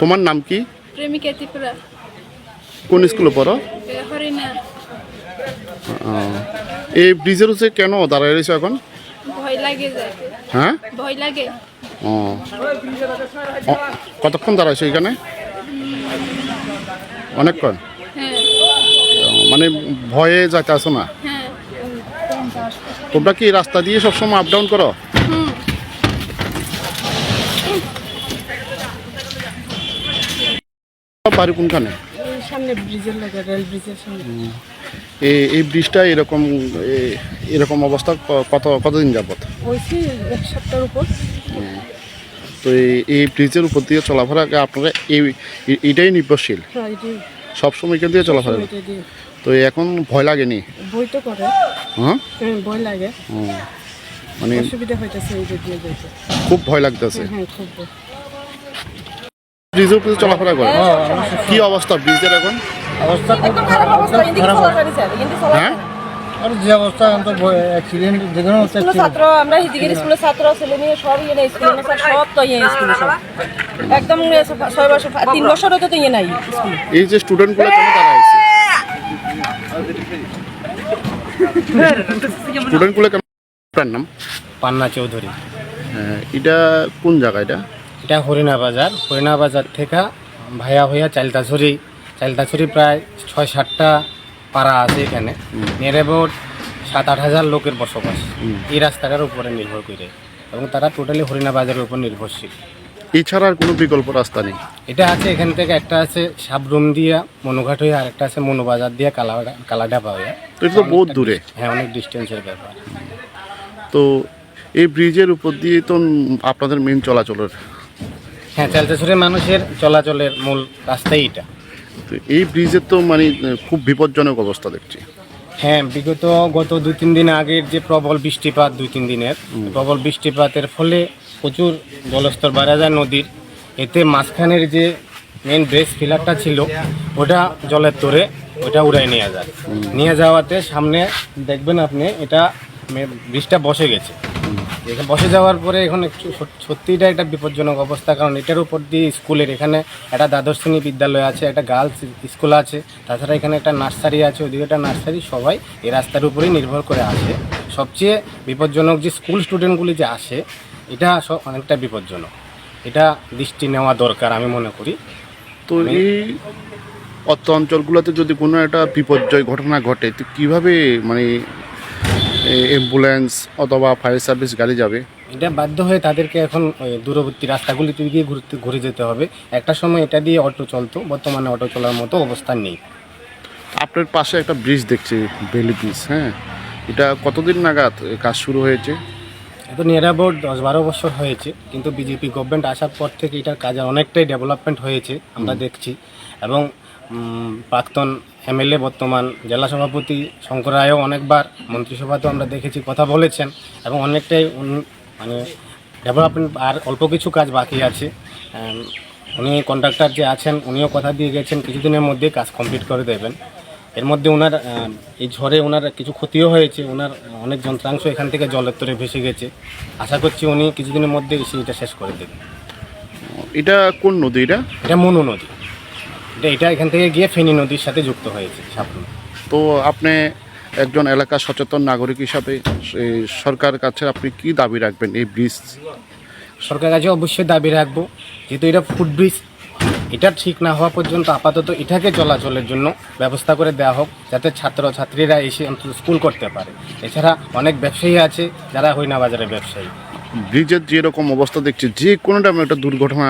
তোমার নাম কি? প্রেমিকা ত্রিপুরা। কোন স্কুলে পড়ো? এই ব্রিজের হচ্ছে কেন দাঁড়ায় রয়েছে এখন? ভয় লাগে হ্যাঁ? ভয় লাগে। ও। ও, কতক্ষণ দাঁড়াইছো এখানে? অনেকক্ষণ? হ্যাঁ। মানে ভয়ে যাইতে আসো না? হ্যাঁ। তোমরা কি রাস্তা দিয়ে সবসময় আপ ডাউন করো? বাড়ি কোনখানে? এই সামনে ব্রিজের লাগে রেল ব্রিজের সামনে। এই ব্রিজটা এরকম এরকম অবস্থা কত কতদিন যাবত? ওইছি এক সপ্তাহের উপর। তো এই ব্রিজের উপর দিয়ে চলাফেরা আপনারা এই এটাই নির্ভরশীল? হ্যাঁ এটি সবসময় এখান দিয়ে চলাফেরা তো এখন ভয় লাগেনি? বই তো করে। হ্যাঁ? হ্যাঁ ভয় লাগে। মানে অসুবিধা হইতেছে এই যে খুব ভয় লাগতেছে? হ্যাঁ খুব ভয়। ব্রিজের উপরে চলাফেরা করে। কি অবস্থা ব্রিজের এখন? অবস্থা খুব খারাপ হ্যাঁ? আর যে অবস্থা এখন তো অ্যাক্সিডেন্ট যে কোনো ছাত্র আমরা স্কুলের ছাত্র ছেলে মেয়ে সব ইয়ে নাই স্কুলে সব তো ইয়ে স্কুলে সব। একদম ইয়ে ছয় বছর তিন বছর তো ইয়ে নাই এই যে স্টুডেন্টগুলো কেন তারা আছে স্টুডেন্টগুলো কেন আপনার নাম? পান্না চৌধুরী। হ্যাঁ, এটা কোন জায়গা এটা? এটা হরিণা বাজার। হরিণা বাজার থেকে ভাইয়া হইয়া চালতাছড়ি চালতাছড়ি প্রায় ছয় সাতটা পাড়া আছে এখানে। নিয়ার অ্যাবাউট সাত আট হাজার লোকের বসবাস। এই রাস্তাটার উপরে নির্ভর করে এবং তারা টোটালি হরিণা বাজারের উপর নির্ভরশীল। এছাড়া আর কোনো বিকল্প রাস্তা নেই? এটা আছে এখান থেকে একটা আছে সাবরুম দিয়া মনুঘাট হয়ে আর একটা আছে মনুবাজার দিয়া কালাডা কালাডাবা হয়ে। তো এটা তো বহুত দূরে। হ্যাঁ অনেক ডিস্টেন্সের ব্যাপার। তো এই ব্রিজের উপর দিয়ে তো আপনাদের মেন চলাচলের হ্যাঁ চালতাছড়ির মানুষের চলাচলের মূল রাস্তাই এটা। তো এই ব্রিজের তো মানে খুব বিপজ্জনক অবস্থা দেখছি। হ্যাঁ বিগত গত দুই তিন দিন আগের যে প্রবল বৃষ্টিপাত দুই তিন দিনের প্রবল বৃষ্টিপাতের ফলে প্রচুর জলস্তর বাড়া যায় নদীর। এতে মাঝখানের যে মেন ব্রেস ফিলারটা ছিল ওটা জলের তোরে ওটা উড়াই নিয়ে যায়। নিয়ে যাওয়াতে সামনে দেখবেন আপনি এটা ব্রিজটা বসে গেছে। এখানে বসে যাওয়ার পরে এখন একটু সত- সত্যিই এটা একটা বিপজ্জনক অবস্থা, কারণ এটার উপর দিয়ে স্কুলের এখানে একটা দ্বাদশ শ্রেণি বিদ্যালয় আছে, একটা গার্লস স্কুল আছে, তাছাড়া এখানে একটা নার্সারি আছে, ওদিকে একটা নার্সারি সবাই এই রাস্তার উপরেই নির্ভর করে আসে। সবচেয়ে বিপজ্জনক যে স্কুল স্টুডেন্টগুলি যে আসে, এটা সব অনেকটা বিপজ্জনক। এটা দৃষ্টি নেওয়া দরকার আমি মনে করি। তো এই অত্র অঞ্চলগুলোতে যদি কোনো একটা বিপর্যয় ঘটনা ঘটে, তো কীভাবে মানে অ্যাম্বুলেন্স অথবা ফায়ার সার্ভিস গাড়ি যাবে। এটা বাধ্য হয়ে তাদেরকে এখন দূরবর্তী রাস্তাগুলিতে গিয়ে ঘুরতে ঘুরে যেতে হবে। একটা সময় এটা দিয়ে অটো চলতো বর্তমানে অটো চলার মতো অবস্থা নেই। আপনার পাশে একটা ব্রিজ দেখছি বেলি ব্রিজ হ্যাঁ? এটা কতদিন নাগাদ কাজ শুরু হয়েছে? এখন নিয়ার অ্যাবাউট দশ বারো বছর হয়েছে কিন্তু বিজেপি গভর্নমেন্ট আসার পর থেকে এটার কাজে অনেকটাই ডেভেলপমেন্ট হয়েছে আমরা দেখছি। এবং প্রাক্তন এমএলএ বর্তমান জেলা সভাপতি শঙ্কর রায়ও অনেকবার মন্ত্রিসভাতেও আমরা দেখেছি কথা বলেছেন এবং অনেকটাই মানে ডেভেলপমেন্ট আর অল্প কিছু কাজ বাকি আছে। উনি কন্ট্রাক্টর যে আছেন উনিও কথা দিয়ে গেছেন কিছুদিনের মধ্যে কাজ কমপ্লিট করে দেবেন। এর মধ্যে ওনার এই ঝড়ে ওনার কিছু ক্ষতিও হয়েছে ওনার অনেক যন্ত্রাংশ এখান থেকে জলের তরে ভেসে গেছে। আশা করছি উনি কিছুদিনের মধ্যে এসে এটা শেষ করে দেবেন। এটা কোন নদী এটা? এটা মনু নদী। এটা এটা এখান থেকে গিয়ে ফেনী নদীর সাথে যুক্ত হয়েছে তো আপনি একজন এলাকা সচেতন নাগরিক হিসাবে এই সরকারের কাছে আপনি কি দাবি রাখবেন এই ব্রিজ? সরকার কাছে অবশ্যই দাবি রাখব যেহেতু এটা ফুট ব্রিজ এটা ঠিক না হওয়া পর্যন্ত আপাতত এটাকে চলাচলের জন্য ব্যবস্থা করে দেওয়া হোক যাতে ছাত্র ছাত্রীরা এসে অন্তত স্কুল করতে পারে। এছাড়া অনেক ব্যবসায়ী আছে যারা হইনা বাজারের ব্যবসায়ী। ব্রিজের যেরকম অবস্থা দেখছি যে কোনো টাইমে একটা দুর্ঘটনা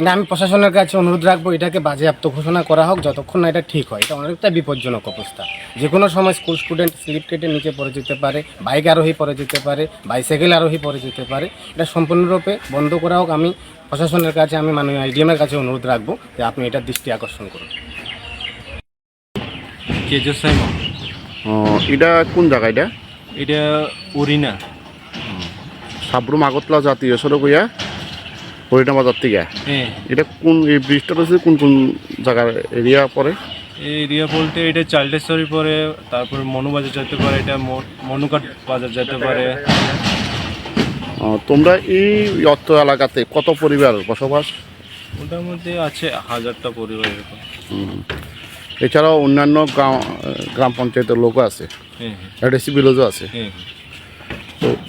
না আমি প্রশাসনের কাছে অনুরোধ রাখব এটাকে বাজেয়াপ্ত ঘোষণা করা হোক যতক্ষণ না এটা ঠিক হয়। এটা অনেকটা বিপজ্জনক অবস্থা। যে কোনো সময় স্কুল স্টুডেন্ট স্লিপ কেটে নিচে পড়ে যেতে পারে বাইক আরোহী পড়ে যেতে পারে বাইসাইকেল আরোহী পড়ে যেতে পারে। এটা সম্পূর্ণরূপে বন্ধ করা হোক। আমি প্রশাসনের কাছে আমি মাননীয় আইডিএমের কাছে অনুরোধ রাখব যে আপনি এটার দৃষ্টি আকর্ষণ করুন। এটা কোন জায়গা এটা? এটা উরিনা সাবরুম আগরতলা জাতীয় সড়ক হইয়া হরিণা বাজার থেকে। হ্যাঁ। এটা কোন এই ব্রিজটা রয়েছে কোন কোন জায়গার এরিয়া পরে এই এরিয়া বলতে এটা চাল্টেশ্বরী পরে তারপর মনুবাজার যেতে পারে এটা মনুকাট বাজার যেতে পারে। তোমরা এই অত্র এলাকাতে কত পরিবার বসবাস? মোটামুটি আছে হাজারটা পরিবার এরকম। এছাড়াও অন্যান্য গ্রাম গ্রাম পঞ্চায়েতের লোকও আছে। হ্যাঁ হ্যাঁ। এডিসি ভিলেজও আছে।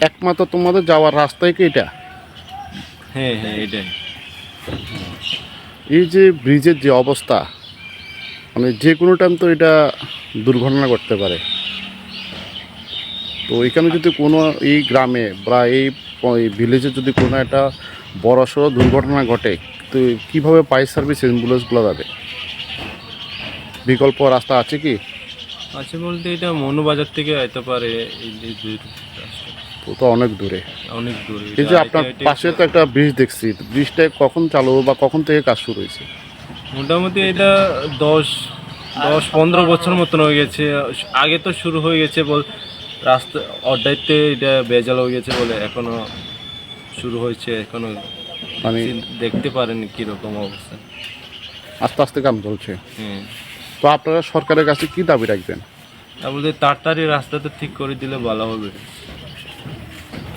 একমাত্র তোমাদের যাওয়ার রাস্তায় কি এটা? হ্যাঁ হ্যাঁ এটাই। এই যে ব্রিজের যে অবস্থা মানে যে কোনো টাইম তো এটা দুর্ঘটনা ঘটতে পারে। তো এখানে যদি কোনো এই গ্রামে বা এই ভিলেজে যদি কোনো একটা বড় সড়ো দুর্ঘটনা ঘটে তো কীভাবে পাইপ সার্ভিস অ্যাম্বুলেন্সগুলো যাবে? বিকল্প রাস্তা আছে কি? আছে বলতে এটা মনুবাজার থেকে আইতে পারে এই রাস্তা। তো অনেক দূরে। অনেক দূর। এই যে আপনার পাশে তো একটা ব্রিজ দেখছি। ব্রিজটা কখন চালু বা কখন থেকে কাজ শুরু হয়েছে? মোটামুটি এটা দশ দশ পনেরো বছর মতন হয়ে গেছে। আগে তো শুরু হয়ে গেছে বল রাস্তা অর্ডাইতে এটা বেজাল হয়ে গেছে বলে এখনও শুরু হয়েছে। এখনও মানে দেখতে পারেন কীরকম অবস্থা। আস্তে আস্তে কাম চলছে। হ্যাঁ। তো আপনারা সরকারের কাছে কি দাবি রাখবেন? তা বলতে তাড়াতাড়ি রাস্তাটা ঠিক করে দিলে ভালো হবে।